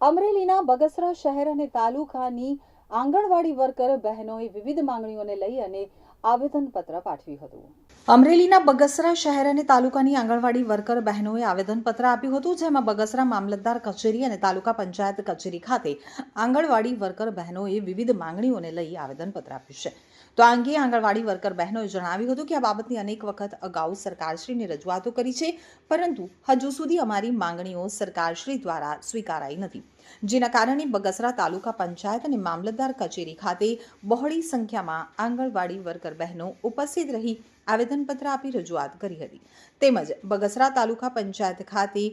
અમરેલીના બગસરા શહેર અને તાલુકાની આંગણવાડી વર્કર બહેનોએ વિવિધ માંગણીઓને લઈ અને આવેદનપત્ર પાઠવ્યું હતું. અમરેલીના બગસરા શહેર અને તાલુકાની આંગણવાડી વર્કર બહેનોએ આવેદનપત્ર આપ્યું હતું, જેમાં બગસરા મામલતદાર કચેરી અને તાલુકા પંચાયત કચેરી ખાતે આંગણવાડી વર્કર બહેનોએ વિવિધ માંગણીઓને લઈ આવેદનપત્ર આપ્યું છે. તો આ અંગે આંગણવાડી વર્કર બહેનોએ જણાવ્યું હતું કે આ બાબતની અનેક વખત અગાઉ સરકારશ્રીને રજૂઆતો કરી છે, પરંતુ હજુ સુધી અમારી માંગણીઓ સરકારશ્રી દ્વારા સ્વીકારાઈ નથી. જેના કારણે બગસરા તાલુકા પંચાયત અને મામલતદાર કચેરી ખાતે બહોળી સંખ્યામાં આંગણવાડી વર્કર બહેનો ઉપસ્થિત રહી આવેદનપત્ર આપી રજૂઆત કરી હતી. તેમજ બગસરા તાલુકા પંચાયત ખાતે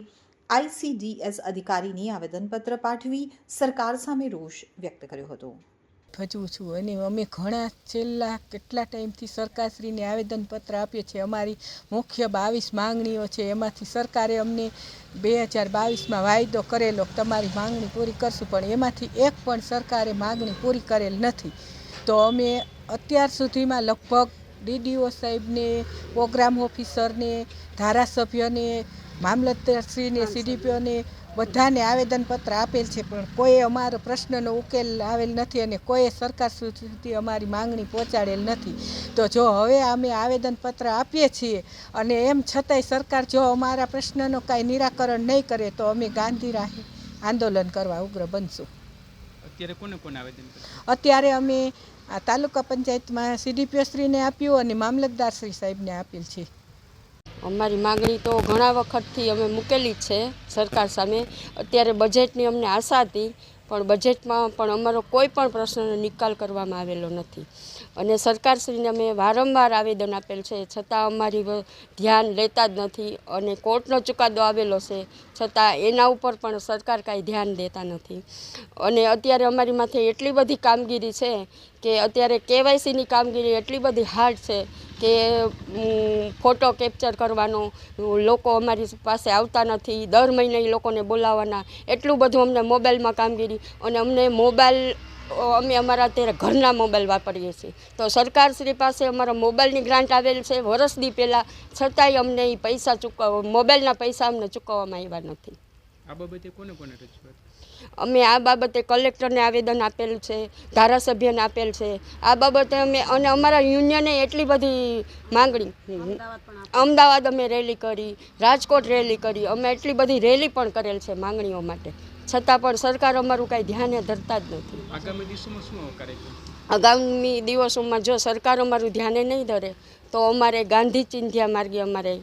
આઈસીડીએસ અધિકારીની આવેદનપત્ર પાઠવી સરકાર સામે રોષ વ્યક્ત કર્યો હતો. ભજવું છું અને અમે ઘણા છેલ્લા કેટલા ટાઈમથી સરકારશ્રીને આવેદનપત્ર આપીએ છીએ અમારી મુખ્ય બાવીસ માંગણીઓ છે. એમાંથી સરકારે અમને બે હજાર બાવીસમાં વાયદો કરેલો. તમારી માંગણી પૂરી કરશું, પણ એમાંથી એક પણ સરકારે માંગણી પૂરી કરેલ નથી. તો અમે અત્યાર સુધીમાં લગભગ ડીડીઓ સાહેબને પ્રોગ્રામ ઓફિસરને ધારાસભ્યને મામલતદારશ્રીને સીડીપીઓને બધાને આવેદનપત્ર આપેલ છે. પણ કોઈ અમારો પ્રશ્નનો ઉકેલ આવેલ નથી અને કોઈ સરકાર સુધી અમારી માંગણી પહોંચાડેલ નથી. તો જો હવે અમે આવેદનપત્ર આપીએ છીએ અને એમ છતાંય સરકાર જો અમારા પ્રશ્નનો કાંઈ નિરાકરણ નહીં કરે તો અમે ગાંધી રાહે આંદોલન કરવા ઉગ્ર બનશું. અત્યારે કોને કોને આવેદન અત્યારે અમે આ તાલુકા પંચાયતમાં સીડીપીઓ શ્રીને આપ્યું અને મામલતદાર શ્રી સાહેબને આપેલ છે. અમારી માગણી તો ઘણા વખતથી અમે મૂકેલી જ છે સરકાર સામે. અત્યારે બજેટની અમને આશા હતી પણ બજેટમાં પણ અમારો કોઈ પણ પ્રશ્નનો નિકાલ કરવામાં આવેલો નથી. અને સરકારશ્રીને અમે વારંવાર આવેદન આપેલ છે, છતાં અમારી ધ્યાન લેતા જ નથી અને કોર્ટનો ચુકાદો આવેલો છે, છતાં એના ઉપર પણ સરકાર કાંઈ ધ્યાન દેતા નથી. અને અત્યારે અમારી માથે એટલી બધી કામગીરી છે કે અત્યારે કેવાયસીની કામગીરી એટલી બધી હાર્ડ છે કે ફોટો કેપ્ચર કરવાનો, લોકો અમારી પાસે આવતા નથી, દર મહિને લોકોને બોલાવવાના, એટલું બધું અમને મોબાઈલમાં કામગીરી અને અમને મોબાઈલ અમે અમારા અત્યારે ઘરના મોબાઈલ વાપરીએ છીએ. તો સરકારશ્રી પાસે અમારા મોબાઈલની ગ્રાન્ટ આવેલ છે વરસદી પહેલાં છતાંય અમને એ પૈસા ચૂકવ, મોબાઈલના પૈસા અમને ચૂકવવામાં આવ્યા નથી. આ બાબતે કોને કોને રજૂઆત? અમે આ બાબતે કલેક્ટરને આવેદન આપેલ છે ધારાસભ્યને આપેલ છે. આ બાબતે અમે અને અમારા યુનિયને એટલી બધી માંગણી. અમદાવાદ અમે રેલી કરી રાજકોટ રેલી કરી. અમે એટલી બધી રેલી પણ કરેલ છે માંગણીઓ માટે. છતાં પણ સરકાર અમારું કાંઈ ધ્યાને ધરતા જ નથી. આગામી દિવસોમાં શું આગામી દિવસોમાં જો સરકાર અમારું ધ્યાને નહીં ધરે તો અમારે ગાંધી ચિંધ્યા માર્ગે અમારે